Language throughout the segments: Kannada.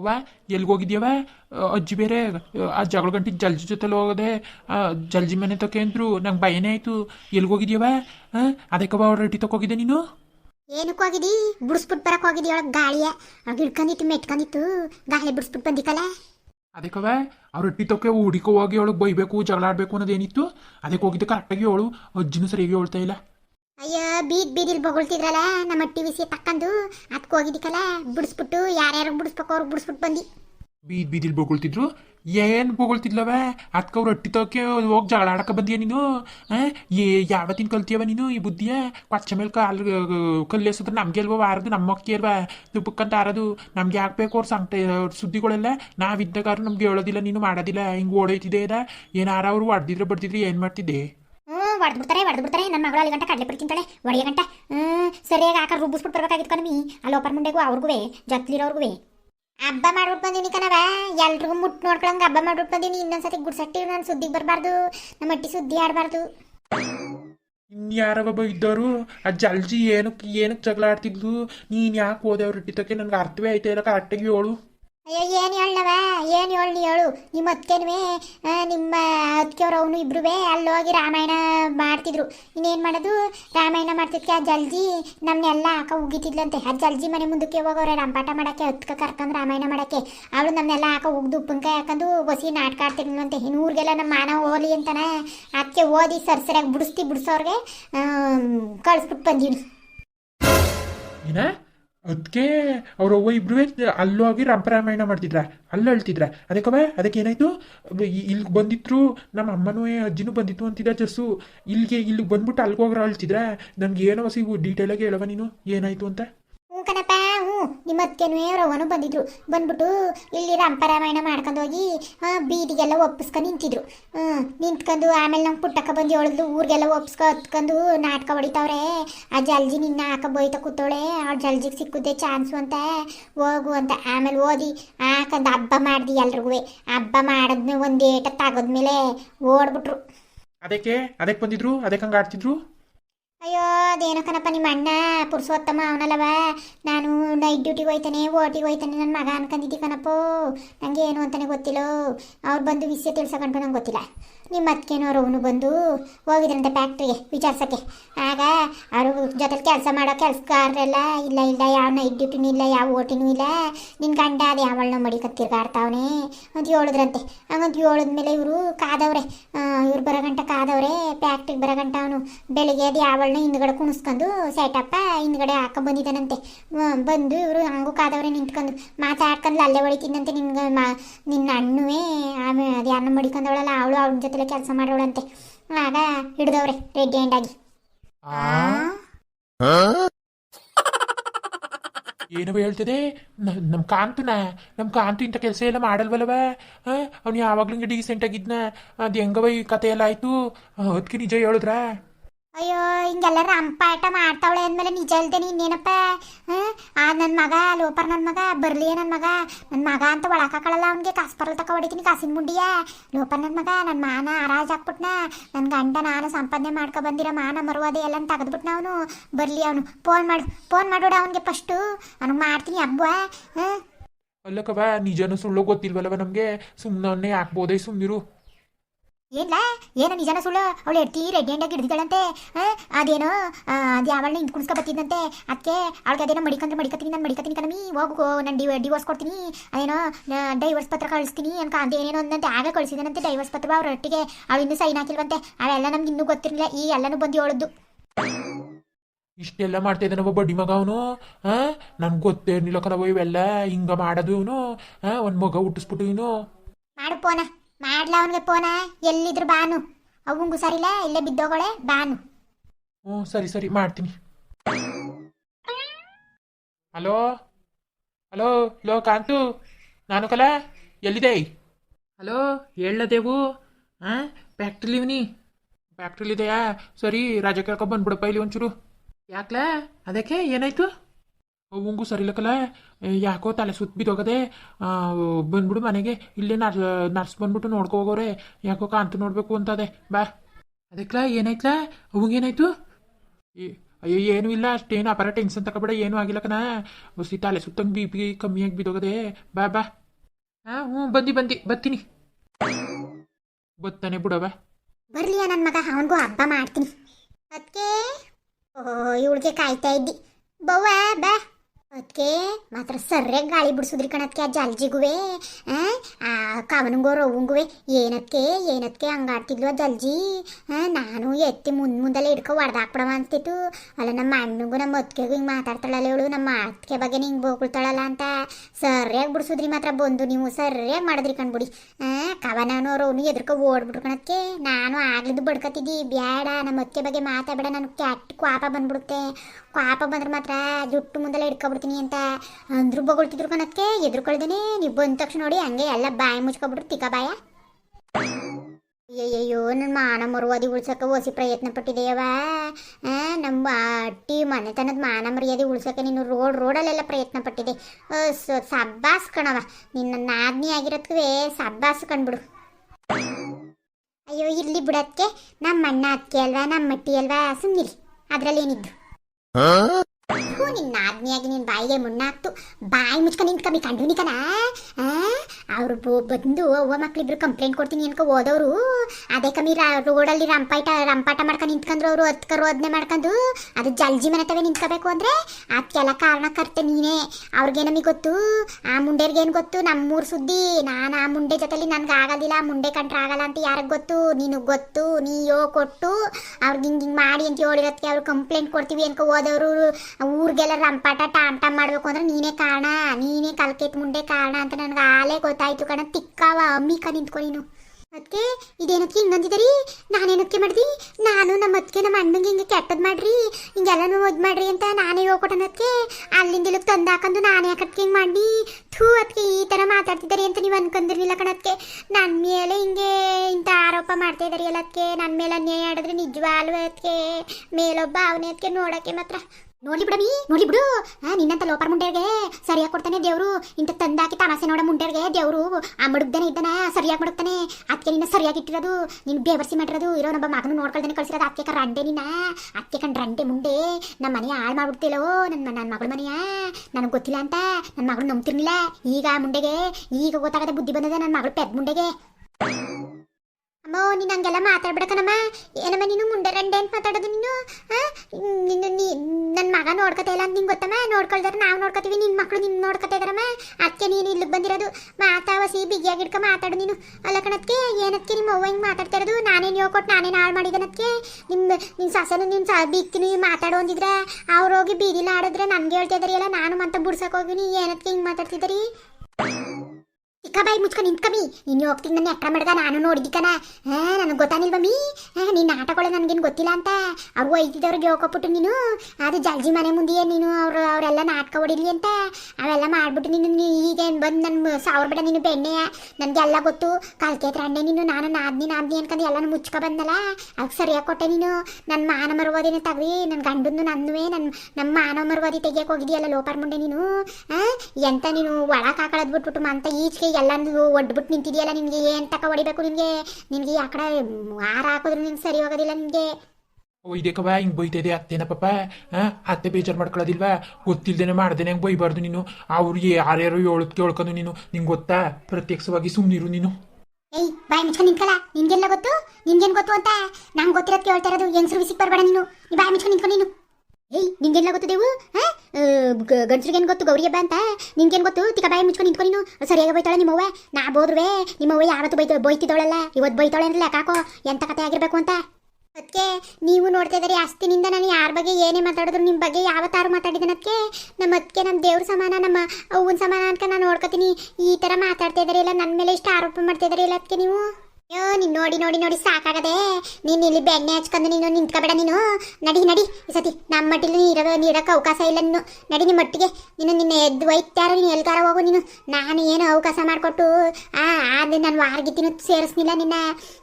ಅವ್ವ ಎಲ್ಲಿಗೆ ಹೋಗಿದ್ಯವ ಅಜ್ಜಿ ಬೇರೆ ಆ ಜಗಳ ಗಂಟಿ ಜಲ್ಜಿ ಜೊತೆಲಿ ಹೋಗದೆ ಜಲ್ಜಿ ಮನೆ ತಕೆ ಅಂದ್ರು ನಂಗೆ ಭಯನೇ ಆಯ್ತು. ಎಲ್ಲಿಗೆ ಹೋಗಿದ್ಯವ ಹಾಂ ಅದಕ್ಕವ ಅವ್ರ ರೊಟ್ಟಿ ತಕೋಗಿದ್ದೆ ನೀನು? ಏನಕ್ಕೆ ಹೋಗಿದಿ? ಬಿಡಿಸ್ಬಿಟ್ಟು ಬರಕ್ಕೆ ಹೋಗಿದಿ ಒಳಗೆ ಗಾಳಿಯ? ಅವಾಗ ಇಳ್ಕೊಂಡಿತ್ತು ಮೆಟ್ಕೊಂಡಿತ್ತು ಗಾಳಿ ಬಿಡಿಸ್ಬಿಟ್ಟು ಬಂದಿಕಲ್ಲ ಅದಕ್ಕವ ಅವ್ರ ರೊಟ್ಟಿ ತಕ್ಕೆ ಹುಡಿಕೋ ಹೋಗಿ ಅವಳಿಗೆ ಬೈಬೇಕು ಜಗಳ ಆಡಬೇಕು ಅನ್ನೋದೇನಿತ್ತು ಅದಕ್ಕೆ ಹೋಗಿದ್ದೆ ಕರೆಕ್ಟಾಗಿ ಅವಳು ಅಜ್ಜಿನೂ ಸರಿಯಾಗಿ ಹೇಳ್ತಾ ಇಲ್ಲ. ಅಯ್ಯೋ, ಬೀದ್ ಬೀದಿಲ್ ಬೊಗಳ್ತಿದ್ರಲ್ಲ, ನಮ್ಮ ಟಿ ವಿ ಸಿ ತಕ್ಕಂದು ಅದಕ್ಕೆ ಹೋಗಿದ್ದಕ್ಕಲ್ಲ ಬಿಡಿಸ್ಬಿಟ್ಟು ಯಾರ್ಯಾರು ಬಿಡಿಸ್ಬೇಕು ಅವ್ರಿಗೆ ಬಿಡಿಸ್ಬಿಟ್ಟು ಬಂದು. ಬೀದ್ ಬೀದಿಲ್ ಬೊಗಳ್ತಿದ್ರು? ಏನು ಬೊಗಳ್ತಿದ್ಲವ? ಅದಕ್ಕೆ ಅವ್ರು ರೊಟ್ಟಿ ತೋಕೆ ಹೋಗಿ ಜಗಳ ಆಡಕ್ಕೆ ಬಂದಿಯ ನೀನು? ಏ, ಯಾವತ್ತಿನ ಕಲ್ತಿಯವ ನೀನು ಈ ಬುದ್ಧಿಯ? ಕೊಚ್ಚ ಮೇಲೆ ಕಾಲು ಕಲ್ಲೇಸಿದ್ರೆ ನಮ್ಗೆ ಅಲ್ವ ಆರದು ನಮ್ಮ ಅಕ್ಕಿ ಅಲ್ವಾ? ದುಪ್ಪಕ್ಕಂತ ಆರದು, ನಮ್ಗೆ ಯಾಕೆ ಬೇಕು ಅವ್ರು ಸಂಕ್ಟ ಸುದ್ದಿಗಳೆಲ್ಲ. ನಾವಿದ್ದಾಗಾರು ನಮ್ಗೆ ಹೇಳೋದಿಲ್ಲ, ನೀನು ಮಾಡೋದಿಲ್ಲ, ಹಿಂಗೆ ಓಡೋಯ್ತಿದೆ ಇದೆ ಏನಾರ ಅವರು ಹೊಡೆದಿದ್ರೆ ಬಡ್ದಿದ್ರೆ ಏನು ಮಾಡ್ತಿದ್ದೆ? ಹೊಡೆದ್ಬಿಡ್ತಾರೆ ಹೊಡೆದ್ಬಿಡ್ತಾರೆ. ನನ್ನ ಮಗಳು ಅಲ್ಲಿ ಗಂಟ ಕಡಲೆ ಪುಡಿ ತಿಂತಾಳೆ ಒಡೆಯ ಗಂಟ. ಸರಿಯಾಗಿ ಹಾಕ ರುಬ್ಬಿಸ್ಬಿಟ್ಟು ಬರ್ಬೇಕಾಗಿತ್ತು ಕಣಮಿ ಅಲ್ಲಿ ಒಪ್ಪರ್ ಮುಂಡೆಗೂ ಅವ್ರಿಗೂ ಜೊತ್ಲಿರೋರ್ಗೂ ಹಬ್ಬ ಮಾಡ್ಬಿಟ್ಟು ಬಂದೀನಿ ಕಣವ ಎಲ್ರಿಗೂ ಮುಟ್ಟು ನೋಡ್ಕೊಳಂಗೆ ಹಬ್ಬ ಮಾಡ್ಬಿಟ್ಟು ಬಂದೀನಿ. ಇನ್ನೊಂದ್ಸತಿ ಗುಡ್ಸಟ್ಟಿ ನಾನು ಸುದ್ದಿಗೆ ಬರಬಾರ್ದು. ನಮ್ಮ ಅಟ್ಟಿ ಸುದ್ದಿ ಆಡಬಾರ್ದು. ಇನ್ಯಾರವ ಇದ್ದವರು ಆ ಜಲ್ಜಿ ಏನಕ್ಕೆ ಏನಕ್ಕೆ ಜಗಳ ಆಡ್ತಿದ್ಲು ನೀನು ಯಾಕೆ ಹೋದೆ ಇಟ್ಟಿದ್ದಕ್ಕೆ ನನಗೆ ಅರ್ಥವೇ ಆಯ್ತಾ ಇಲ್ಲ ಕರೆಕ್ಟಾಗಿ ಹೇಳು. ಅಯ್ಯೋ ಏನು ಹೇಳವ ಏನು ಹೇಳು ನಿಮ್ಮ ಅತ್ಕೆನುವೆ ನಿಮ್ಮ ಅತ್ಕೆಯವ್ರು ಅವನು ಇಬ್ಬರು ಅಲ್ಲಿ ಹೋಗಿ ರಾಮಾಯಣ ಮಾಡ್ತಿದ್ರು. ಇನ್ನೇನು ಮಾಡೋದು? ರಾಮಾಯಣ ಮಾಡ್ತಿದ್ಕೆ ಆ ಜಲ್ಜಿ ನಮ್ಮನ್ನೆಲ್ಲ ಹಾಕ ಉಗಿತಿದ್ಲಂತೆ. ಆ ಜಲ್ಜಿ ಮನೆ ಮುಂದಕ್ಕೆ ಹೋಗೋರೆ ರಂಪಾಟ ಮಾಡಕ್ಕೆ ಹತ್ಕ ಕರ್ಕೊಂಡು ರಾಮಾಯಣ ಮಾಡಕ್ಕೆ. ಅವಳು ನಮ್ಮನ್ನೆಲ್ಲ ಹಾಕ ಉಗ್ದು ಉಪ್ಪಿನಕಾಯಿ ಹಾಕೊಂಡು ಬಸಿ ನಾಟಕ ಆಡ್ತಿದ್ಲಂತೆ. ಇನ್ನು ಊರಿಗೆಲ್ಲ ನಮ್ಮ ಮಾನ ಓಲಿ ಅಂತಾನೆ ಅದಕ್ಕೆ ಓದಿ ಸರ್ಸರಿಯಾಗಿ ಬಿಡಿಸ್ತಿ ಬಿಡಿಸೋರ್ಗೆ ಕಳಿಸ್ಬಿಟ್ಟು ಬಂದೀನಿ. ಅದಕ್ಕೆ ಅವ್ರವ್ವ ಇಬ್ರು ಅಲ್ಲೂ ಹೋಗಿ ರಂಪರಾಮಾಯಣ ಮಾಡ್ತಿದ್ರ, ಅಲ್ಲಿ ಅಳ್ತಿದ್ರ ಅದಕ್ಕವ ಅದಕ್ಕೆ ಏನಾಯ್ತು? ಇಲ್ಲಿಗೆ ಬಂದಿದ್ರು, ನಮ್ಮ ಅಮ್ಮನೂ ಅಜ್ಜಿನೂ ಬಂದಿತ್ತು ಅಂತಿದ್ದ ಜಸ್ಸು. ಇಲ್ಲಿಗೆ ಇಲ್ಲಿಗೆ ಬಂದ್ಬಿಟ್ಟು ಅಲ್ಗೋಗ್ರ ಹೋಗ್ರ ಅಳ್ತಿದ್ರ ನನ್ಗೆ ಏನೋ ಸಿಗು ಡೀಟೇಲಾಗಿ ಹೇಳವ ನೀನು, ಏನಾಯ್ತು ಅಂತ? ನಿಮ್ಮ ಅತ್ತೆನೂ ರವನು ಬಂದಿದ್ರು. ಬಂದ್ಬಿಟ್ಟು ಇಲ್ಲಿ ರಂಪರಾಮಾಯಣ ಮಾಡ್ಕೊಂಡು ಹೋಗಿ ಬೀದಿಗೆಲ್ಲ ಒಪ್ಪಿಸ್ಕೊಂಡು ನಿಂತಿದ್ರು. ನಿಂತ್ಕೊಂಡು ಆಮೇಲೆ ನಂಗೆ ಪುಟ್ಟಕ್ಕ ಬಂದು ಹೇಳಿದ್ಲು, ಊರಿಗೆಲ್ಲ ಒಪ್ಸ್ಕೊ, ಹತ್ಕೊಂಡು ನಾಟಕ ಹೊಡಿತಾವ್ರೆ. ಆ ಜಲ್ಜಿ ನಿನ್ನ ಹಾಕ ಬೋಯ್ತ ಕೂತವಳೆ ಆ ಜಲ್ಜಿಗೆ ಸಿಕ್ಕುದೇ ಚಾನ್ಸು ಅಂತ ಹೋಗು ಅಂತ. ಆಮೇಲೆ ಓದಿ, ಹಾಕಂದು ಹಬ್ಬ ಮಾಡ್ದಿ ಎಲ್ರಿಗೂ ಹಬ್ಬ ಮಾಡಿದ್ಮೇಲೆ ಒಂದೇಟ ತೆಗೆದ್ಮೇಲೆ ಓಡ್ಬಿಟ್ರು. ಅದಕ್ಕೆ ಅದಕ್ಕೆ ಬಂದಿದ್ರು, ಅದಕ್ಕೆ ಹಂಗೆ ಆಡ್ತಿದ್ರು? ಅಯ್ಯೋ, ಅದೇನೋ ಕಣಪ್ಪ, ನಿಮ್ಮ ಅಣ್ಣ ಪುರುಷೋತ್ತಮ, ಅವನಲ್ಲವ? ನಾನು ನೈಟ್ ಡ್ಯೂಟಿಗೆ ಹೋಯ್ತಾನೆ ಓಟಿಗೆ ಹೋಯ್ತಾನೆ ನನ್ನ ಮಗ ಅನ್ಕೊಂಡಿದ್ದಿ ಕಣಪ್ಪೋ. ನನಗೆ ಏನು ಅಂತಾನೆ ಗೊತ್ತಿಲ್ಲ? ಅವ್ರು ಬಂದು ವಿಷಯ ತಿಳ್ಸಕೊಂಡು ನಂಗೆ ಗೊತ್ತಿಲ್ಲ. ನಿಮ್ಮ ಅತ್ಕೇನೋರು ಅವನು ಬಂದು ಹೋಗಿದ್ರಂತೆ ಫ್ಯಾಕ್ಟ್ರಿಗೆ ವಿಚಾರ್ಸೋಕ್ಕೆ. ಆಗ ಅವರು ಜೊತೆಲಿ ಕೆಲಸ ಮಾಡೋ ಕೆಲಸಗಾರರೆಲ್ಲ, ಇಲ್ಲ ಇಲ್ಲ, ಯಾವ ನೈಟ್ ಡ್ಯೂಟಿನೂ ಇಲ್ಲ, ಯಾವ ಓಟಿನೂ ಇಲ್ಲ ನಿನ್ನ ಗಂಡ ಅದು ಯಾವಳನ್ನ ಮಡಿ ಕತ್ತಿರ್ಗಾಡ್ತಾವನೆ ಅಂತ ಹೇಳಿದ್ರಂತೆ. ಹಂಗಂತ ಹೇಳಿದ್ಮೇಲೆ ಇವರು ಕಾದವ್ರೆ. ಇವ್ರು ಬರೋ ಗಂಟ ಕಾದವ್ರೆ ಫ್ಯಾಕ್ಟ್ರಿಗೆ ಬರೋ ಗಂಟ ಅವನು. ಬೆಳಿಗ್ಗೆ ಅದು ಯಾವಳನ್ನ ಹಿಂದ್ಗಡೆ ಕುಣಿಸ್ಕೊಂಡು ಸೆಟಪ್ಪ ಹಿಂದ್ಗಡೆ ಹಾಕ ಬಂದಿದ್ದಾನಂತೆ. ಬಂದು ಇವರು ಹಂಗೂ ಕಾದವ್ರೆ ನಿಂತ್ಕೊಂಡು ಮಾತಾಡ್ಕೊಂಡು ಅಲ್ಲೇ ಹೊಡಿತಿದ್ದಂತೆ ನಿನ್ಗೆ ಮಾ ನಿನ್ನ ಅಣ್ಣುವೇ ಆಮೇಲೆ ಅದು ಯಾರನ್ನ ಮಡಿಕೊಂಡವಳಲ್ಲ ಅವಳು ಅವಳ ಜೊತೆಲೆ ಕೆಲಸ ಮಾಡೋಳಂತೆ. ಆಗ ಹಿಡ್ದವ್ರೆ ರೆಡ್ ಹ್ಯಾಂಡ್ ಆಗಿ. ಏನವ ಹೇಳ್ತದೆ? ನಮ್ಮ ಕಾಂತನ ನಮ್ಮ ಕಾಂತು ಇಂಥ ಕೆಲಸ ಎಲ್ಲ ಮಾಡಲ್ವಲ್ಲವ? ಅವ್ನು ಯಾವಾಗ್ಲೂ ಡೀಸೆಂಟ್ ಆಗಿದ್ನ. ಅದು ಹೆಂಗವ ಈ ಕತೆ ಎಲ್ಲ ಆಯ್ತು ಅದಕ್ಕೆ ನಿಜ ಹೇಳಿದ್ರ? ಅಯ್ಯೋ, ಹಿಂಗೆಲ್ಲ ರಂಪಾಟ ಮಾಡ್ತಾವಳೆ ಅಂದಮೇಲೆ ನಿಜ ಅಲ್ದೆ ಇನ್ನೇನಪ್ಪ ಆ ನನ್ನ ಮಗ, ಲೋಪರ್ ನನ್ನ ಮಗ ಬರ್ಲಿ ನನ್ನ ಮಗ. ನನ್ನ ಮಗ ಅಂತ ಒಳಕಾಕಳಲ್ಲ ಅವನಿಗೆ. ಕಾಸು ತಕ ಹೊಡಿತೀನಿ, ಕಾಸಿನ ಮುಂಡಿಯ. ಲೋಪರ್ ನನ್ನ ಮಗ ನನ್ನ ಮಾನ ಆರಾಜ್ ಹಾಕ್ಬಿಟ್ನ. ನನ್ನ ಗಂಡ ನಾನು ಸಂಪಾದನೆ ಮಾಡ್ಕೊ ಬಂದಿರೋ ಮಾನ ಮರುವಾದೆ ಎಲ್ಲ ತೆಗೆದ್ಬಿಟ್ನ ಅವನು. ಬರ್ಲಿ ಅವನು. ಫೋನ್ ಮಾಡು. ಫೋನ್ ಮಾಡೋಡ ಅವನಿಗೆ ಫಸ್ಟು. ಅವ್ನಿಗೆ ಮಾಡ್ತೀನಿ, ಹಬ್ಬ. ಹಾಂ? ಅಲ್ಲಕವ ನಿಜನೂ ಸುಳ್ಳು ಗೊತ್ತಿಲ್ವಲ್ಲವ ನಮಗೆ? ಸುಮ್ಮನೆ ಹಾಕ್ಬೋದೇ ಸುಮ್ಮನಿರು ಏನ್ಲ? ಏನೋ ನಿಜನ ಸುಳ್ಳು? ಅವಳು ಎಡ್ತಿ ರೆಡ್ ಹ್ಯಾಂಡಾಗಿ ಹಿಡಿದಿದ್ದಾಳಂತೆ. ಅದೇನೋ ಅದು ಯಾವಳನ್ನ ಹಿಂಗೆ ಕುಣಿಸ್ಕೊ ಬತ್ತಿದ್ದಂತೆ ಅದಕ್ಕೆ ಅವಳಿಗೆ ಅದೇನೋ ಮಡಿಕಂದ್ರೆ ಮಡಿಕತ್ತೀನಿ ನಾನು ಮಡಿಕತ್ತೀನಿ ಕಣಮಿ ಹೋಗು ನಾನು ಡಿ ಡಿವೋರ್ಸ್ ಕೊಡ್ತೀನಿ. ಅದೇನೋ ಡೈವರ್ಸ್ ಪತ್ರ ಕಳಿಸ್ತೀನಿ. ಅನ್ಕ ಅದೇನೇನೋ ಅಂದಂತೆ ಆಗ ಕಳಿಸಿದನಂತೆ ಡೈವರ್ಸ್ ಪತ್ರ ಅವ್ರ ಒಟ್ಟಿಗೆ. ಅವಳು ಇನ್ನೂ ಸೈನ್ ಹಾಕಿಲ್ವಂತೆ. ಅವೆಲ್ಲ ನಮ್ಗೆ ಇನ್ನೂ ಗೊತ್ತಿರಲಿಲ್ಲ. ಈ ಎಲ್ಲನೂ ಬಂದು ಹೇಳದ್ದು ಇಷ್ಟೆಲ್ಲ ಮಾಡ್ತಾ ಒಬ್ಬ ಬಡ್ಡಿ ಮಗ ಅವನು. ಹಾ ನನ್ಗೆ ಗೊತ್ತೇನಿಲ್ಲ ಕಣವ ಇವೆಲ್ಲ. ಹಿಂಗ ಮಾಡೋದು ಇವನು. ಒಂದು ಮಗ ಹುಟ್ಟಿಸ್ಬಿಟ್ಟು ಇವನು. ಮಾಡು ಮಾಡ್ಲ ಅವನಿಗೆ ಪೋನ? ಎಲ್ಲಿದ್ರು ಬಾನು. ಅವಂಗೂ ಸರಿಲ್ಲ ಇಲ್ಲೇ ಬಿದ್ದೋಗಳೆ, ಬಾನು. ಹ್ಞೂ, ಸರಿ ಸರಿ, ಮಾಡ್ತೀನಿ. ಹಲೋ? ಹಲೋ ಲೋ ಕಾಂತು? ನಾನು ಕಲ? ಎಲ್ಲಿದೆ? ಹಲೋ ಹೇಳದೇವು ಹಾಂ ಫ್ಯಾಕ್ಟ್ರಿಲಿವ್ನಿ ಫ್ಯಾಕ್ಟ್ರಿಲಿದೆಯಾ ಸರಿ ರಾಜ ಕೇಳ್ಕೊ ಬಂದ್ಬಿಡಪ್ಪ ಇಲ್ಲಿ ಒಂಚೂರು. ಯಾಕ್ಲ? ಅದಕ್ಕೆ ಏನಾಯ್ತು? ಅವಂಗೂ ಸರಿಲಕ್ಕಲ್ಲ ಯಾಕೋ ತಲೆ ಸುತ್ತ ಬಿದ್ದೋಗದೆ ಬಂದ್ಬಿಡು ಮನೆಗೆ ಇಲ್ಲೇ ನರ್ಸ್ ನರ್ಸ್ ಬಂದ್ಬಿಟ್ಟು ನೋಡ್ಕೊ ಹೋಗೋರೆ ಯಾಕೋ ಕಾಂತ ನೋಡಬೇಕು ಅಂತದೆ ಬಾ ಅದಕ್ಲ ಏನಾಯ್ತಲ ಅವಂಗೇನಾಯ್ತು ಅಯ್ಯೋ ಏನೂ ಇಲ್ಲ ಅಷ್ಟೇನು ಅಪರ ಟೆನ್ಷನ್ ತಗೋಬೇಡ ಏನೂ ಆಗಿಲ್ಲಕ್ಕನ ಸಿ ತಲೆ ಸುತ್ತಂಗೆ ಬಿ ಪಿ ಕಮ್ಮಿಯಾಗಿ ಬಿದ್ದೋಗದೆ ಬಾ ಬಾ ಹಾಂ ಹ್ಞೂ ಬಂದಿ ಬಂದು ಬರ್ತೀನಿ ಬತ್ತಾನೆ ಬಿಡವ ಬರ್ಲಿಯ ನನ್ನ ಮಗ ಅವನಿಗೂ ಹಬ್ಬ ಮಾಡ್ತೀನಿ ಅದಕ್ಕೆ ಓ ಇವಳಿಗೆ ಕಾಯ್ತಾ ಇದ್ದಿ ಬವ್ವ ಬಾ ಅದಕ್ಕೆ ಮಾತ್ರ ಸರ್ಯಾಗಿ ಗಾಳಿ ಬಿಡಿಸಿದ್ರಿ ಕಣಕ್ಕೆ ಆ ಜಲ್ಜಿಗುವೆ ಆ, ಕವನಂಗೋ ರವಂಗುವೆ. ಏನಕ್ಕೆ ಏನಕ್ಕೆ ಹಂಗಾಡ್ತಿದ್ಲು ಆ ಜಲ್ಜಿ? ನಾನು ಎತ್ತಿ ಮುಂದ್ ಮುಂದೆಲ್ಲ ಹಿಡ್ಕೊ ಹೊಡೆದಾಕ್ಬಿಡವ ಅಂತಿತ್ತು. ಅಲ್ಲ ನಮ್ಮ ಅಣ್ಣಗೂ ನಮ್ಮ ಅತ್ತಿಗೆಗೂ ಹಿಂಗೆ ಮಾತಾಡ್ತಾಳಲ್ಲ ಇವಳು. ನಮ್ಮ ಅತ್ತಿಗೆ ಬಗ್ಗೆ ಹಿಂಗೆ ಬೋಗುಳ್ತಾಳಲ್ಲ ಅಂತ. ಸರ್ಯಾಗಿ ಬಿಡಿಸಿದ್ರಿ ಮಾತ್ರ ಬಂದು ನೀವು. ಸರ್ಯಾಗಿ ಮಾಡಿದ್ರಿ ಕಣ್ಬಿಡಿ. ಕವನನೋರು ರೋನು ಎದ್ರಕ ಓಡ್ಬಿಡ್ರಿ ಕಣಕ್ಕೆ ನಾನು ಆಗ್ಲಿದ್ದು ಬಡ್ಕತಿದ್ದಿ. ಬ್ಯಾಡ ನಮ್ಮ ಅತ್ತೆ ಬಗ್ಗೆ ಮಾತಾಡಬೇಡ. ನನಗೆ ಕ್ಯಾಟ್ ಕ್ವಾಪ ಬಂದ್ಬಿಡುತ್ತೆ. ಕ್ವಾಪ ಬಂದ್ರೆ ಮಾತ್ರ ಜುಟ್ಟು ಮುಂದೆಲ್ಲ ಹಿಡ್ಕೊಬಿಡ್ತೀನಿ ಅಂತ ಅಂದ್ರು ಬಗೊಳ್ತಿದ್ರು ಕಣಕ್ಕೆ ಎದುರುಕೊಳ್ದೇನೆ ನೀವು ಬಂದ ತಕ್ಷಣ ನೋಡಿ, ಹಂಗೆ ಎಲ್ಲ ಬಾಯಿ ಮುಚ್ಕೊಬಿಟ್ರು ತಿಕ್ಕ ಬಾಯ. ಅಯ್ಯಯ್ಯೋ ನನ್ನ ಮಾನ ಮರ್ಯಾದೆ ಉಳ್ಸಕ್ಕೆ ಓಸಿ ಪ್ರಯತ್ನ ಪಟ್ಟಿದೆಯವ ನಮ್ಮ ಅಟ್ಟಿ ಮನೆತನದ ಮಾನ ಮರ್ಯಾದೆ ಉಳ್ಸಕ್ಕೆ ನೀನು ರೋಡ್, ರೋಡಲ್ಲೆಲ್ಲ ಪ್ರಯತ್ನ ಪಟ್ಟಿದೆ. ಸಬ್ಬಾಸ್ ಕಣವ ನಿನ್ನ ನಾದ್ನಿ ಆಗಿರೋದ್ಕೆ ಸಬ್ಬಾಸ್ ಕಣ್ಬಿಡು ಅಯ್ಯೋ, ಇರಲಿ ಬಿಡಕ್ಕೆ ನಮ್ಮ ಅಣ್ಣ ಅಕ್ಕಿ ಅಲ್ವಾ ನಮ್ಮ ಮಟ್ಟಿ ಅಲ್ವಾ ಸುಮ್ಮನಿರಿ ಅದರಲ್ಲಿ ಏನಿದ್ದು 嗯、ಹ್ಞೂ, ನಿನ್ನ ಆಜ್ಞೆಯಾಗಿ ನಿನ್ನ ಬಾಯಿಗೆ ಮುಣ್ಣಾಕ್ತು ಬಾಯಿ ಮುಚ್ಕೊಂಡು ನಿಂತ್ಕೊಂಬಿ ಕಂಡು ನಿಕನ? ಅವರು ಬಂದು ಅವ್ವ ಮಕ್ಳಿಬ್ರು ಕಂಪ್ಲೇಂಟ್ ಕೊಡ್ತೀನಿ ಅನ್ಕೊ ಓದೋರು ಅದೇ ಕಮ್ಮಿ ರೋಡಲ್ಲಿ ರಂಪಾಟ ರಂಪಾಟ ಮಾಡ್ಕೊಂಡು ನಿಂತ್ಕೊಂಡ್ರು ಅವರು ಹತ್ಕ ರೋದನೆ ಮಾಡ್ಕೊಂಡು ಅದು ಜಲ್ಜಿ ಮನೆ ತವೆ ನಿಂತ್ಕೋಬೇಕು ಅಂದ್ರೆ ಅದಕ್ಕೆಲ್ಲ ಕಾರಣಕರ್ತೆ ನೀನೇ. ಅವ್ರಿಗೆ ನಮಗೆ ಗೊತ್ತು? ಆ ಮುಂಡೆರ್ಗೆ ಏನು ಗೊತ್ತು? ನಮ್ಮೂರು ಸುದ್ದಿ. ನಾನು ಆ ಮುಂಡೆ ಜೊತೆಲಿ ನನಗೆ ಆಗೋದಿಲ್ಲ ಮುಂಡೆ ಕಂಡ್ರೆ ಆಗಲ್ಲ ಅಂತ ಯಾರಿಗೆ ಗೊತ್ತು? ನೀನು ಗೊತ್ತು ನೀ ಯೋ ಕೊಟ್ಟು ಅವ್ರಿಗೆ ಹಿಂಗೆ ಹಿಂಗೆ ಮಾಡಿ ಅಂತ ಹೇಳಿರೋದಕ್ಕೆ ಅವ್ರು ಕಂಪ್ಲೇಂಟ್ ಕೊಡ್ತೀವಿ ಅನ್ಕೊ ಹೋದವರು. ಊರಿಗೆಲ್ಲ ರಂಪಾಟ, ಟಾಂಟ ಮಾಡ್ಬೇಕು ಅಂದ್ರೆ ನೀನೇ ಕಾರಣ, ನೀನೇ ಕಲ್ಕೆತ್ ಮುಂಡೆ ಕಾರಣ ಅಂತ ನನಗೆ ಆಲೇ ಗೊತ್ತಾಯ್ತು ಕಣ, ತಿಕ್ಕವ ಅಮ್ಮಿಕ ನಿಂತ್ಕೊ ನೀನು. ಅದಕ್ಕೆ ಇದೇನಕ್ಕೆ ಹಿಂಗಂದಿದ್ರಿ ನಾನೇನಕ್ಕೆ ಮಾಡ್ದಿ? ನಾನು ನಮ್ಮ ಅದಕ್ಕೆ ನಮ್ಮ ಅಣ್ಣಂಗೆ ಹಿಂಗೆ ಕೆಟ್ಟದ್ ಮಾಡ್ರಿ, ಹಿಂಗೆಲ್ಲನೂ ಇದು ಮಾಡ್ರಿ ಅಂತ ನಾನೇ ಹೋಗ್ಕೊಟ್ಟನದಕ್ಕೆ ಅಲ್ಲಿಂದ ಇಲ್ಲಿಗೆ ತಂದ ಹಾಕೊಂಡು ನಾನೇ ಯಾಕಕ್ಕೆ ಹಿಂಗೆ ಮಾಡಿ ಥೂ ಅದಕ್ಕೆ ಈ ಥರ ಮಾತಾಡ್ತಿದ್ದಾರೆ ಅಂತ ನೀವು ಅನ್ಕೊಂಡಿರ್ಲಿಲ್ಲ ಕಣಕ್ಕೆ ನನ್ನ ಮೇಲೆ ಹಿಂಗೆ ಇಂಥ ಆರೋಪ ಮಾಡ್ತಾ ಇದ್ದಾರೆ ನನ್ನ ಮೇಲೆ ಅನ್ಯಾಯ ಆಡಿದ್ರೆ ನಿಜವಾಲ್ವ ಅದಕ್ಕೆ ಮೇಲೊಬ್ಬ ಅವನೇ ಅದಕ್ಕೆ ನೋಡಕ್ಕೆ ಮಾತ್ರ. ನೋಡ್ಲಿ ಬಿಡಮಿ ನೋಡ್ಲಿ ಬಿಡು. ನಿನ್ನಂತ ಲೋಪರ್ ಮುಂಡೆಗೆ ಸರಿಯಾಗಿ ಕೊಡ್ತಾನೆ ದೇವ್ರು. ಇಂತ ತಂದಾಕಿ ತಮಾಸೆ ನೋಡ ಮುಂಡೆಗೆ ದೇವ್ರು. ಆ ಮಡುಗ್ದಾನೆ ಇದ್ದಾನ ಸರಿಯಾಗಿ ಮಡುಗ್ತಾನೆ. ಅದಕ್ಕೆ ನಿನ್ನ ಸರಿಯಾಗಿ ಇಟ್ಟಿರೋದು ನೀನು ಬೇವರ್ಸಿ ಮಾಡಿರೋದು. ಇರೋ ನಮ್ಮ ಮಗನ ನೋಡ್ಕೊಳ್ತಾನೆ ಕಳ್ಸಿರೋದು. ಅದಕ್ಕೆ ಕರ್ ರಂಡೆ ನಿನ್ನ ಅದಕ್ಕೆ ಕಂಡ್ ರಂಡೆ ಮುಂಡೆ. ನಮ್ಮ ಮನೆ ಹಾಳು ಮಾಡ್ಬಿಡ್ತಿಲ್ಲೋ ನನ್ನ ನನ್ನ ಮಗಳ ಮನೆಯ? ನನಗೆ ಗೊತ್ತಿಲ್ಲ ಅಂತ? ನನ್ನ ಮಗಳು ನಂಬ್ತಿರ್ಲಿಲ್ಲ? ಈಗ ಮುಂಡೆಗೆ, ಈಗ ಗೊತ್ತಾಗದೆ ಬುದ್ಧಿ ಬಂದದ ನನ್ನ ಮಗಳು ಪೆದ್ ಮುಂಡೆಗೆ. ಅಮ್ಮ ನೀನು ಹಂಗೆಲ್ಲ ಮಾತಾಡ್ಬಿಡಕನಮ್ಮ ಏನಮ್ಮ ನೀನು ಮುಂಡೆ ರಂಡೆ ಅಂತ ಮಾತಾಡೋದು ನೀನು? ನಿನ್ನ ನೀ ನನ್ನ ಮಗ ನೋಡ್ಕೊತಾ ಇಲ್ಲ ಅಂತ ನಿಂಗೆ ಗೊತ್ತಮ್ಮ? ನೋಡ್ಕೊಳ್ದಾರೆ ನಾವು ನೋಡ್ಕೊತೀವಿ ನಿನ್ನ ಮಕ್ಕಳು ನಿನ್ನ ನೋಡ್ಕೊತಾ ಇದಾರಮ್ಮ ಅದಕ್ಕೆ ನೀನು ಇಲ್ಲಿಗೆ ಬಂದಿರೋದು. ಮಾತಾವಸಿ ಬಿಗಿಯಾಗಿ ಇಟ್ಕೊ ಮಾತಾಡು ನೀನು. ಅಲ್ಲ ಕಣಕ್ಕೆ ಏನಕ್ಕೆ ನಿಮ್ಮ ಅವ್ವ ಹಿಂಗೆ ಮಾತಾಡ್ತಾ ಇರೋದು? ನಾನೇನು ಹೇಳ್ಕೊಟ್ಟು ನಾನೇನು ಹಾಳು ಮಾಡಿದನಕ್ಕೆ ನಿಮ್ಮ ನಿನ್ನ ಸಸನು ನಿನ್ನ ಸ ಬಿಕ್ತೀನಿ ಮಾತಾಡು ಅಂದಿದ್ರೆ? ಅವ್ರು ಹೋಗಿ ಬೀದಿಲ ಆಡಿದ್ರೆ ನನಗೆ ಹೇಳ್ತಾ ಎಲ್ಲ ನಾನು ಮತ್ತೆ ಬಿಡ್ಸಕ್ಕೆ ಹೋಗಿನಿ ಏನಕ್ಕೆ ಹಿಂಗೆ ಮಾತಾಡ್ತಿದ್ದೀರಿ? ಚಿಕ್ಕ ಬಾಯಿ ಮುಚ್ಕೊಂಡು ನಿಂತ್ಕಮ್ಮಿ ನೀನು ಹೋಗ್ತೀನಿ ನನ್ನ ಅಕ್ಕ ಮಾಡ್ದ, ನಾನು ನೋಡಿದಿಕ್ಕನ ಹಾ, ನನಗೆ ಗೊತ್ತಾನಿಲ್ವ ಮೀ? ಹಾ ನಿನ್ನ ಆಟಗಳು ನನಗೇನು ಗೊತ್ತಿಲ್ಲ ಅಂತ. ಅವ್ರು ಒಯ್ತಿದ್ದವ್ರಿಗೆ ಹೋಗ್ಕೊಬಿಟ್ಟು ನೀನು. ಅದು ಜಲ್ಜಿ ಮನೆ ಮುಂದೆಯೇ ನೀನು, ಅವರು, ಅವರೆಲ್ಲ ನಾಟಕ ಹೊಡಿಲಿ ಅಂತ. ಅವೆಲ್ಲ ಮಾಡಿಬಿಟ್ಟು ನೀನು ನೀ ಈಗ ಬಂದು ನನ್ನ ಸಾವಿರ ಬಿಡ ನೀನು ಬೆಣ್ಣೆಯ. ನನಗೆಲ್ಲ ಗೊತ್ತು, ಕಲ್ಕೇತ್ರ ಅಣ್ಣೆ ನೀನು, ನಾನು ನಾದ್ನಿ ನಾದ್ನಿ ಅನ್ಕೊಂಡು ಎಲ್ಲನೂ ಮುಚ್ಕೊ ಬಂದಲ್ಲ ಅದಕ್ಕೆ ಸರಿಯಾಗಿ ಕೊಟ್ಟೆ ನೀನು. ನನ್ನ ಮಾನ ಮರುವಾದಿನ ತಗ್ರಿ ನನ್ನ ಗಂಡನ್ನು ನನ್ನುವೆ ನನ್ನ ನಮ್ಮ ಮಾನ ಮರುವಾದಿ ತೆಗಿಯಕ್ಕೆ ಹೋಗಿದೆಯಲ್ಲ ಲೋಪರ್ ಮುಂಡೆ ನೀನು. ಹಾಂ, ಎಂತ ನೀನು ಒಳಗೆ ಹಾಕೊಳ್ಳೋದು ಬಿಟ್ಬಿಟ್ಟು ಮಂತ ಈಚೆಗೆ ಎಲ್ಲ ಒಡ್ಬಿಟ್ಟು ನಿಂತಿದೆಯಲ್ಲ ನಿನಗೆ ಏನು ತಕ ಹೊಡಿಬೇಕು ನಿನಗೆ? ನಿನಗೆ ಆ ಕಡೆ ಹಾರ ಹಾಕಿದ್ರು ನಿಮ್ಗೆ ಸರಿ ಹೋಗೋದಿಲ್ಲ ನಿನಗೆ. ಓ ಇದೇಕವ ಹಿಂಗೆ ಬೈತದೆ ಅತ್ತೇನ ಪಾಪ ಹಾಂ? ಅತ್ತೆ ಬೇಜಾರು ಮಾಡ್ಕೊಳ್ಳೋದಿಲ್ವಾ ಗೊತ್ತಿಲ್ದೇನೆ ಮಾಡ್ದೇನೆ ಹಂಗೆ ಬೈಬಾರ್ದು ನೀನು. ಅವ್ರಿಗೆ ಯಾರ್ಯಾರು ಹೇಳೋದ್ ಕೇಳ್ಕೊಂಡು ನೀನು. ನಿಂಗೆ ಗೊತ್ತಾ? ಪ್ರತ್ಯಕ್ಷವಾಗಿ ಸುಮ್ಮನಿರು ನೀನು. ಏಯ್ ಬಾಯ್ ಮುಚ್ಕೊಂಡು ನಿಂತ್ಕಲ್ಲ. ನಿನ್ಗೇನ್ ಗೊತ್ತು? ನಿನ್ಗೇನ್ ಗೊತ್ತು ಅಂತ? ನಂಗೆ ಗೊತ್ತಿರೋದು ಕೇಳ್ತಾ ಇರೋದು ಹೆಂಗಸ್ರು ಬಿಸಿಗೆ ಬರಬೇಡ ನೀನು. ನೀ ಬಾಯ್ ಮುಚ್ಕೊಂಡು ನಿಂತ್ಕೊಂಡು ನೀನು. ಏಯ್ ನಿನ್ಗೆಲ್ಲ ಗೊತ್ತು ದೇವು? ಗಂಡಸ್ರಿಗೇನು ಗೊತ್ತು ಗೌರಿ ಹಬ್ಬ ಅಂತ? ನಿನ್ಗೇನು ಗೊತ್ತು? ತಿಕ್ಕ ಬಾಯಿ ಮುಚ್ಕೊಂಡು ನಿಂತ್ಕೊ ನೀನು. ಸರಿಯಾಗಿ ಬೈತಾಳೆ ನಿಮ್ಮವ್ವ. ನಾ ಬೋದ್ರುವೆ, ನಿಮ್ಮವ್ವ ಯಾವತ್ತು ಬೈತ ಬೈತಿದ್ದವಳಲ್ಲ ಇವತ್ತು ಬೈತಾಳೆ ಅಂದ್ರೆ ಕಾಕೋ, ಎಂತ ಕತೆ ಆಗಿರ್ಬೇಕು ಅಂತ? ಅದಕ್ಕೆ ನೀವು ನೋಡ್ತಾ ಇದ್ದಾರೆ, ಅಸ್ತಿನಿಂದ ನಾನು ಯಾರ ಬಗ್ಗೆ ಏನೇ ಮಾತಾಡಿದ್ರು ನಿಮ್ಮ ಬಗ್ಗೆ ಯಾವತ್ತಾರು ಮಾತಾಡಿದ್ದೇನೆ ಅದಕ್ಕೆ? ನಮ್ಮ ಅದಕ್ಕೆ ನಮ್ಮ ದೇವ್ರ ಸಮಾನ, ನಮ್ಮ ಅವ್ವನ ಸಮಾನ ಅಂತ ನಾನು ನೋಡ್ಕೊತೀನಿ. ಈ ಥರ ಮಾತಾಡ್ತಾ ಇದ್ದಾರೆ ಇಲ್ಲ ನನ್ನ ಮೇಲೆ ಇಷ್ಟ ಆರೋಪ ಮಾಡ್ತಾ ಇದ್ದಾರೆ ಇಲ್ಲ ಅದಕ್ಕೆ ನೀವು? ಅಯ್ಯೋ ನೀನ್ ನೋಡಿ ನೋಡಿ ನೋಡಿ, ಸಾಕಾಗದೆ. ನೀನ್ ಇಲ್ಲಿ ಬೆಣ್ಣೆ ಹಚ್ಕೊಂಡು ನೀನು ನಿಂತ್ಕೋಬೇಡ ನೀನು. ನಡಿ ನಡಿ. ಈ ಸತಿ ನಮ್ಮ ಮಟ್ಟಿಲಿ ನೀರ ನೀರಕ್ಕೆ ಅವಕಾಶ ಇಲ್ಲ ನೀನು. ನಡಿ ನಿಮ್ಮ ಮಟ್ಟಿಗೆ. ನೀನು ನಿನ್ನ ಎದ್ದು ಒಯ್ತಾರ ನೀನು ಎಲ್ಗಾರ ಹೋಗು ನೀನು. ನಾನು ಏನು ಅವಕಾಶ ಮಾಡಿಕೊಟ್ಟು, ಆ, ಆದ್ರೆ ನಾನು ವಾರ್ಗಿತ್ತಿನೂ ಸೇರಿಸ್ನಿಲ್ಲ ನಿನ್ನ.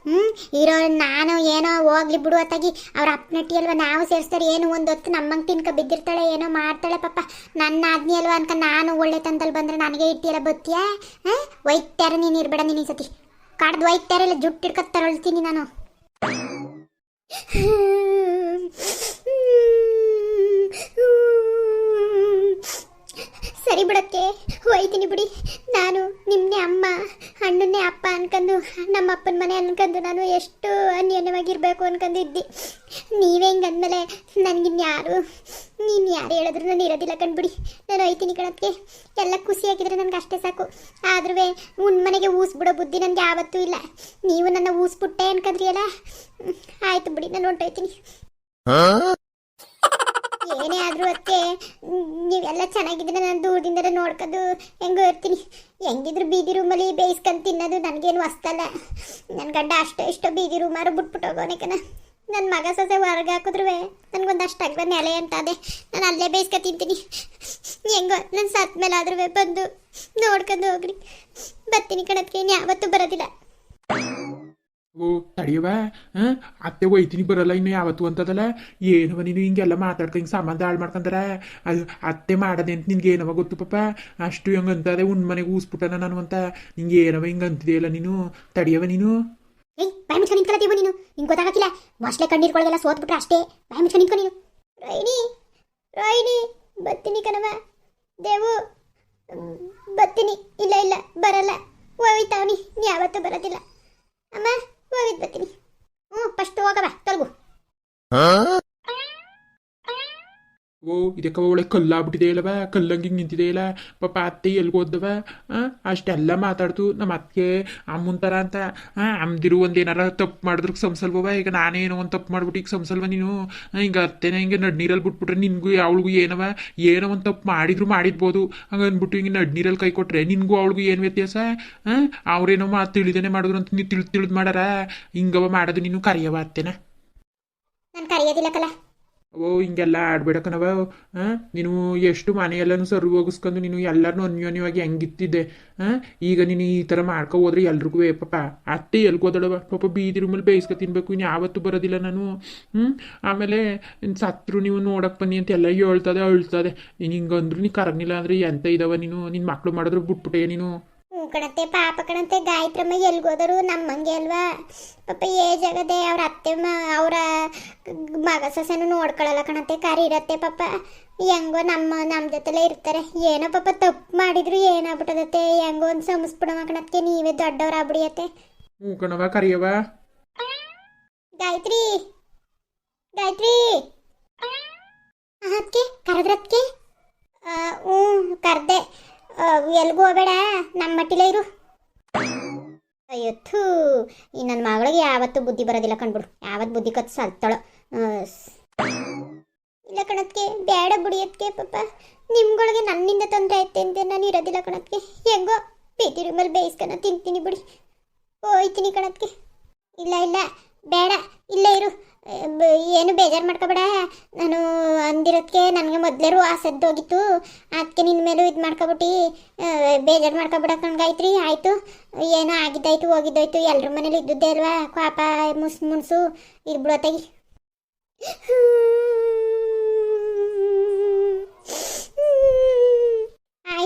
ಹ್ಞೂ ಇರೋ, ನಾನು ಏನೋ ಹೋಗ್ಲಿ ಬಿಡು ಅತ್ತಾಗಿ. ಅವ್ರ ಅಪ್ಪನಟ್ಟಿ ಅಲ್ವಾ ನಾವು ಸೇರಿಸ್ತಾರೆ. ಏನು ಒಂದು ಹೊತ್ತು ನಮ್ಮಂಗೆ ತಿನ್ಕ ಬಿದ್ದಿರ್ತಾಳೆ, ಏನೋ ಮಾಡ್ತಾಳೆ ಪಾಪ. ನನ್ನ ಆದ್ನಿ ಅಲ್ವಾ ಅನ್ಕ ನಾನು ಒಳ್ಳೆ ತಂದಲ್ಲಿ ಬಂದ್ರೆ ನನಗೆ ಇಟ್ಟಿಯಲ್ಲ ಬತ್ತಿಯಾ? ಹಾಂ? ಒಯ್ತಾರ ನೀನು ಇರಬೇಡ ನೀನು ಈ ಸತಿ. ಕಡ್ದು ಒಯ್ತಾರಲ್ಲ ಜುಟ್ಟು ಹಿಡ್ಕೊತ ತರಳ್ತೀನಿ ನಾನು. ಸರಿ ಬಿಡಕ್ಕೆ. ಹೋಯ್ತೀನಿ ಬಿಡಿ. ನಾನು ನಿಮ್ಮನ್ನೇ ಅಮ್ಮ ಅಣ್ಣನೇ ಅಪ್ಪ ಅನ್ಕೊಂಡು ನಮ್ಮ ಅಪ್ಪನ ಮನೆ ಅನ್ಕೊಂಡು ನಾನು ಎಷ್ಟು ಅನ್ಯೋನ್ಯವಾಗಿರ್ಬೇಕು ಅನ್ಕೊಂಡಿದ್ದಿ ನೀವೇ ಹಿಂಗೆ ಅಂದಮೇಲೆ ನನಗಿನ್ಯಾರು ನೀನು ಯಾರು ಹೇಳಿದ್ರು ನಾನು ಇರೋದಿಲ್ಲ ಕಣ್ಬಿಡಿ. ನಾನು ಹೋಯ್ತೀನಿ ಕಣಕ್ಕೆ. ಎಲ್ಲ ಖುಷಿಯಾಗಿದ್ರೆ ನನಗೆ ಅಷ್ಟೇ ಸಾಕು. ಆದ್ರೂ ಮನೆಗೆ ಊಸ್ಬಿಡೋ ಬುದ್ಧಿ ನನಗೆ ಯಾವತ್ತೂ ಇಲ್ಲ. ನೀವು ನನ್ನ ಊಸ್ಬಿಟ್ಟೆ ಅನ್ಕೊಂಡ್ರಿಯಲ್ಲ ಅಲ್ಲ ಆಯ್ತು ಬಿಡಿ, ನಾನು ಹೊಂಟೋಯ್ತೀನಿ. ಏನೇ ಆದ್ರೂ ಅತ್ತೆ ನೀವೆಲ್ಲ ಚೆನ್ನಾಗಿದ್ರೆ ನಾನು ದೂರದಿಂದ ನೋಡ್ಕೊಂಡು ಹೆಂಗೋ ಇರ್ತೀನಿ. ಹೆಂಗಿದ್ರು ಬೀದಿ ರೂಮಲ್ಲಿ ಬೇಯಿಸ್ಕೊಂಡು ತಿನ್ನೋದು ನನಗೇನು ಹೊಸ್ತಲ್ಲ ನನ್ನ ಗಂಡ ಅಷ್ಟೋ ಇಷ್ಟೋ ಬೀದಿ ರೂಮಾರು ಬಿಟ್ಬಿಟ್ಟು ಹೋಗೋಣಕನ ನನ್ನ ಮಗ ಸೊಸೆ ಹೊರಗೆ ಹಾಕಿದ್ರು ನನಗೊಂದು ಅಷ್ಟು ನೆಲೆ ಅಂತ ನಾನು ಅಲ್ಲೇ ಬೇಯಿಸ್ಕೊ ತಿಂತೀನಿ. ಹೆಂಗೋ ನನ್ನ ಸತ್ ಮೇಲೆ ಆದ್ರೂ ಬಂದು ನೋಡ್ಕೊಂಡು ಹೋಗ್ರಿ. ಬರ್ತೀನಿ ಕಣಕ್ಕೆ ಯಾವತ್ತೂ ಬರೋದಿಲ್ಲ. ಓ ತಡಿಯವ ಅತ್ತೆ ಒಯ್ತೀನಿ ಬರಲ್ಲ ಇನ್ನು ಯಾವತ್ತು ಅಂತದಲ್ಲ? ಏನವ ನೀನು ಹಿಂಗೆಲ್ಲ ಮಾತಾಡ್ಕ ಹಿಂಗೆ ಸಂಬಂಧ ಹಾಳು ಮಾಡ್ಕೊಂತಾರ ಅದು ಅತ್ತೆ ಮಾಡದೆ ಅಂತ ನಿನ್ಗೆ ಏನವ ಗೊತ್ತು ಪಾಪ? ಅಷ್ಟು ಹೆಂಗೆ ಅಂತದೆ ಉಣ್ ಮನೆಗೆ ಊಸ್ಬಿಟ್ಟನ ನಾನು ಅಂತ. ನಿಂಗೆ ಏನವ ಹಿಂಗೆ ಅಂತಿದೆಯಲ್ಲ ನೀನು? ತಡಿಯವ ನೀನು? ಏಯ್ ಬಾಯಿ ಮುಚ್ಕೊಂಡು ನಿಂತ್ಕೊಳತೀವ ನೀನು. ನಿಂಗೆ ಗೊತ್ತಾಗತ್ತಿಲ್ಲ ಮೊಸ್ಲೆ ಕಣ್ಣೀರ್ಗೊಳಗೆಲ್ಲ ಸೋತ್ಬಿಟ್ರೆ ಅಷ್ಟೇ. ಬಾಯಿ ಮುಚ್ಕೊಂಡು ನಿಂತ್ಕೊ ನೀನು. ರೈನಿ ರೈನಿ ಬರ್ತೀನಿ ಕಣವ ದೇವು ಹ್ಮ್, ಬರ್ತೀನಿ ಇಲ್ಲ ಇಲ್ಲ ಬರಲ್ಲ. ಹೋಯ್ತಾವನಿ ಯಾವತ್ತೂ ಬರೋದಿಲ್ಲ. ಅಮ್ಮ ಹೋಗಿದ್ ಬರ್ತೀನಿ. ಹ್ಞೂ ಫಸ್ಟ್ ಹೋಗವ ತೊಲಗು. ಓ, ಇದಕ್ಕೆ ಒಳ್ಳೆ ಕಲ್ಲಾಗ್ಬಿಟ್ಟಿದೆ ಇಲ್ಲವ ಕಲ್ಲಂಗಿ ನಿಂತಿದೆ ಇಲ್ಲ ಪಾಪ ಅತ್ತೆ ಎಲ್ಗೆ ಹೋದವ ಅಷ್ಟೆಲ್ಲ ಮಾತಾಡ್ತು ನಮ್ಮ ಅತ್ತಿಗೆ, ಅಮ್ಮನ ಥರ ಅಂತ ಹಾಂ ಅಮ್ದಿರು ಒಂದು ಏನಾರ ತಪ್ಪು ಮಾಡಿದ್ರು ಸಂಸಲ್ವವ ಈಗ ನಾನೇನೋ ಒಂದು ತಪ್ಪು ಮಾಡ್ಬಿಟ್ಟು ಈಗ ಸಂಸಲ್ವ ನೀನು? ಹಿಂಗೆ ಅತ್ತೆನೇ ಹಿಂಗೆ ನಡ್ನೀರಲ್ಲಿ ಬಿಟ್ಬಿಟ್ರೆ ನಿನ್ಗೂ ಅವಳಿಗೂ ಏನವ? ಏನೋ ಒಂದು ತಪ್ಪು ಮಾಡಿದ್ರು ಮಾಡಿರ್ಬೋದು. ಹಂಗೆ ಅಂದ್ಬಿಟ್ಟು ಹಿಂಗೆ ನಡ್ನೀರಲ್ಲಿ ಕೈ ಕೊಟ್ರೆ, ನಿನ್ಗೂ ಅವಳಿಗೂ ಏನು ವ್ಯತ್ಯಾಸ? ಹಾಂ ಅವ್ರೇನೋ ಮಾತು ತಿಳಿದೇನೆ ಮಾಡಿದ್ರು ಅಂತ ನೀವು ತಿಳಿದು ತಿಳಿದು ಮಾಡಾರ? ಹಿಂಗವ ಮಾಡೋದು ನೀನು ಕರೆಯವ ಅತ್ತೆನ. ನಾನು ಕರೆಯೋದಿಲ್ಲ ಕಲ. ಓ, ಹಿಂಗೆಲ್ಲ ಆಡ್ಬೇಡಕನವ ನೀನು ಎಷ್ಟು ಮನೆಯೆಲ್ಲನೂ ಸರ್ವ್ ಹೋಗಿಸ್ಕೊಂಡು ನೀನು ಎಲ್ಲರನ್ನೂ ಅನ್ಯೋನ್ಯವಾಗಿ ಹೆಂಗಿತ್ತಿದ್ದೆ ಹಾಂ ಈಗ ನೀನು ಈ ಥರ ಮಾಡ್ಕೊ ಹೋದ್ರೆ ಎಲ್ರಿಗೂ ಪಾಪ, ಅತ್ತೆ ಎಲ್ಗೋದಳವ ಪಾಪ ಬೀದಿ ರೂಮಲ್ಲಿ ಬೇಯಿಸ್ಕೊ ತಿನ್ಬೇಕು, ಇನ್ನು ಯಾವತ್ತು ಬರೋದಿಲ್ಲ ನಾನು ಹ್ಞೂ ಆಮೇಲೆ ಸತ್ರು ನೀವು ನೋಡಕ್ಕೆ ಬನ್ನಿ ಅಂತ ಎಲ್ಲ ಹೇಳ್ತದೆ, ಅಳ್ತದೆ. ನೀನು ಹಿಂಗೆ ನೀ ಕರಗಿಲ್ಲ ಅಂದರೆ ಎಂತ ಇದಾವ ನೀನು? ನಿನ್ನ ಮಕ್ಳು ಮಾಡಿದ್ರು ಬಿಟ್ಬಿಟ್ಟೆ ನೀನು. ಕಣತ್ತೆ ಪಾಪ ಕಣತ್ತೆ ಗಾಯತ್ರಮ್ಮ ಎಲ್ಗೋದರು ನಮ್ಮಂಗೆ ಅಲ್ವಾ? ಪಾಪ ಏಜ್ ಆಗದೆ ಅವ್ರ ಅತ್ತೆ ಮ ಅವರ ಮಗ ಸೊಸೆನು ನೋಡ್ಕೊಳ್ಳಲ್ಲ ಕಣತ್ತೆ ಕರಿ ಇರತ್ತೆ ಪಾಪ. ಹೆಂಗೋ ನಮ್ಮ ನಮ್ಮ ಜೊತೆಲೇ ಇರ್ತಾರೆ. ಏನೋ ಪಾಪ ತಪ್ಪು ಮಾಡಿದ್ರು ಏನಾಗ್ಬಿಟ್ಟದತ್ತೆ? ಹೆಂಗೋ ಒಂದು ಸಮಸ್ಬಿಡೋ ಕಣಕ್ಕೆ ನೀವೇ ದೊಡ್ಡವ್ರ ಆಗ್ಬಿಡಿಯತ್ತೆ ಹ್ಞೂ ಕಣವ ಕರಿಯವ ಗಾಯತ್ರಿ! ಗಾಯತ್ರಿ ಅದಕ್ಕೆ ಕರೆದ್ರತ್ಕೆ ಹ್ಞೂ ಕರೆದೆ. ಎಲ್ಗೂ ಹೋಗಬೇಡ ನಮ್ಮ ಮಟ್ಟಿಲೇ ಇರು. ಅಯ್ಯೋ, ಥೂ. ಈ ನನ್ನ ಮಗಳಿಗೆ ಯಾವತ್ತೂ ಬುದ್ಧಿ ಬರೋದಿಲ್ಲ ಕಣ್ಬಿಡು. ಯಾವತ್ತು ಬುದ್ಧಿ ಕತ್ ಸಲ್ತಾಳೆ ಇಲ್ಲ ಕಣಕ್ಕೆ ಬೇಡ ಬುಡಿಯೋದಕ್ಕೆ ಪಾಪ. ನಿಮ್ಗಳಿಗೆ ನನ್ನಿಂದ ತೊಂದರೆ ಐತೆ ಅಂತ, ನಾನು ಇರೋದಿಲ್ಲ ಕಣಕ್ಕೆ ಹೆಂಗೋ, ಪ್ರೀತಿ ರೂಮಲ್ಲಿ ಬೇಯಿಸ್ಕೊಂಡು ತಿಂತೀನಿ ಬಿಡಿ. ಹೋಯ್ತೀನಿ ಕಣಕ್ಕೆ ಇಲ್ಲ ಇಲ್ಲ, ಬೇಡ, ಇಲ್ಲೇ ಇರು. ಏನು ಬೇಜಾರು ಮಾಡ್ಕೋಬೇಡ. ನಾನು ಅಂದಿರೋದಕ್ಕೆ ನನಗೆ ಮೊದಲೇರು ಆಸೆದ್ದೋಗಿತ್ತು ಅದಕ್ಕೆ ನಿನ್ನ ಮೇಲೂ ಇದು ಮಾಡ್ಕೊಬಿಟ್ಟು. ಬೇಜಾರು ಮಾಡ್ಕೊಬೇಡ ಕಣ್ಗಾಯ್ತ್ರಿ ಆಯಿತು. ಏನೋ ಆಗಿದ್ದಾಯ್ತು, ಹೋಗಿದ್ದಾಯ್ತು. ಎಲ್ಲರ ಮನೇಲಿ ಇದ್ದಿದ್ದೆ ಅಲ್ವಾ? ಪಾಪ ಮುಸ್ ಮುನ್ಸು ಇರ್ಬಿಡತ್ತಾಗಿ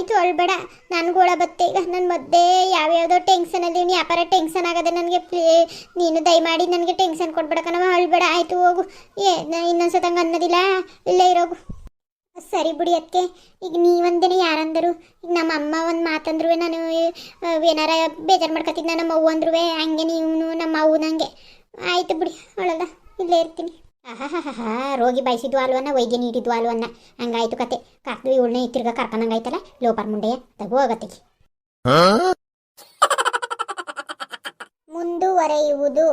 ಆಯಿತು ಅಳ್ಬೇಡ ನನಗೋಳ ಬತ್ತೆ. ಈಗ ನನ್ನ ಮಧ್ಯೆ ಯಾವ್ಯಾವುದೋ ಟೆನ್ಷನಲ್ಲಿ ವ್ಯಾಪಾರ ಟೆನ್ಷನ್ ಆಗದೆ ನನಗೆ ನೀನು ದಯಮಾಡಿ ನನಗೆ ಟೆನ್ಷನ್ ಕೊಡ್ಬೇಡ ಕಣವ ಅಳ್ಬೇಡ ಆಯಿತು, ಹೋಗು. ಏ ಇನ್ನೊಂದ್ಸತಂಗೆ ಅನ್ನೋದಿಲ್ಲ? ಇಲ್ಲೇ ಇರೋಗು ಸರಿ ಬಿಡಿ ಅದಕ್ಕೆ ಈಗ ನೀವಂದೇನೆ ಯಾರಂದರು? ಈಗ ನಮ್ಮ ಅಮ್ಮ ಒಂದು ಮಾತಂದ್ರು ನಾನು ಏನಾರ ಬೇಜಾರು ಮಾಡ್ಕೊತಿದ್ದ ನಮ್ಮ ಅವ್ವ ಅಂದ್ರು ಹಂಗೆ ನೀವು ನಮ್ಮ ಅವ್ವನ ನಂಗೆ ಆಯಿತು ಬಿಡಿ ಅವಳಲ್ಲ ಇಲ್ಲೇ ಇರ್ತೀನಿ. ಆಹಾಹಾಹಾ ರೋಗಿ ಬಯಸಿದ್ವು ಅಲ್ವನ್ನ ವೈದ್ಯ ನೀಡಿದ್ವು ಅಲ್ವನ್ನ ಹಂಗಾಯ್ತು ಕತೆ. ಕರ್ದು ಇವಳನ್ನ ತಿರ್ಗ ಕರ್ಕೊಂಡಂಗಾಯ್ತಲ್ಲ ಲೋಪರ್ ಮುಂಡೆಯ. ತಗೋ ಹೋಗತ್ತೆ ಮುಂದುವರೆಯುವುದು.